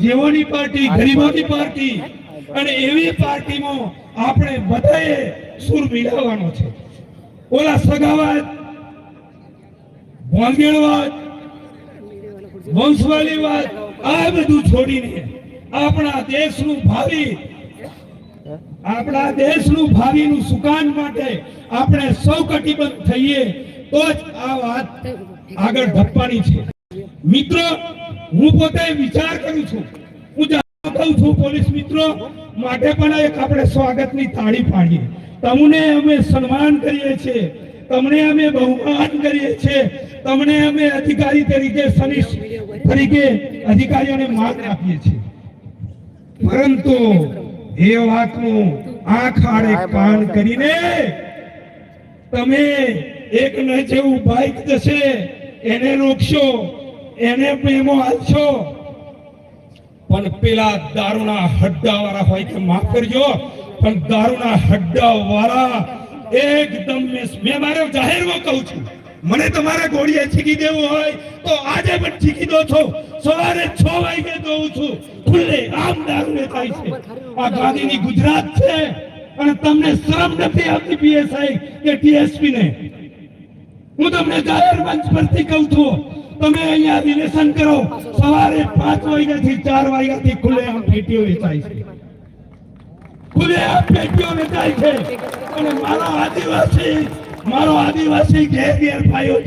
જેવોની party ગરીબોની party અને એવી પાર્ટીમાં આપણે બધાએ સુર મિલાવવાનો છે. ઓલા સગાવાદ ભોંગેળવાદ વંશવાલીવાદ આ બધું છોડીને આપણા દેશનું ભાવિ આપણા દેશનું ભાવિનું સુકાન માટે આપણે સૌ કટિબદ્ધ થઈએ તો જ આ વાત આગળ ધપવાની છે. મિત્રો હું પોતે વિચાર કરું છું. હું કહું છું, પોલીસ મિત્રો, માટે પણ એક આપણે સ્વાગતની તાળી પાડીએ. તમને અમે સન્માન કરીએ છીએ. તમને અમે બહુમાન કરીએ છીએ. તમને અમે અધિકારી તરીકે સનિષ્ઠ તરીકે અધિકારીઓને માન આપીએ છીએ. પરંતુ એ વાતનું આંખ આડે કાન કરીને તમે એક ન જેવું બાઈક જશે, એને રોકશો એને પ્રેમો આપશો પણ પેલા દારૂના હડ્ડા વાળા હોય કે માફ કરજો, પણ દારૂના હડ્ડા વાળા એકદમ મેં મારે જાહેરમાં કહું છું. મને તમારે ગોળીએ છીકી દેવું હોય તો આજે પણ છીકી દો છો. સવારે છ વાગે દઉં છું. ખુલ્લે આમ દારૂ વેચાય છે. આ ગાંધીની ગુજરાત છે. અને તમને શરમ નથી આવતી પીએસઆઈ કે ટીએસપી ને હું તમને જાહેર મંચ પરથી કહું છું, તમે અહીંયા રિલેશન કરો. સવારે પાંચ વાગ્યાથી ચાર વાગ્યાથી ખુલ્લે આમ પેટીઓ વેચાય છે. ખુલ્લે આમ પેટીઓ વેચાય છે. અને મારો આદિવાસી મારો આદિવાસી ઘેર ઘેર ભાઈઓ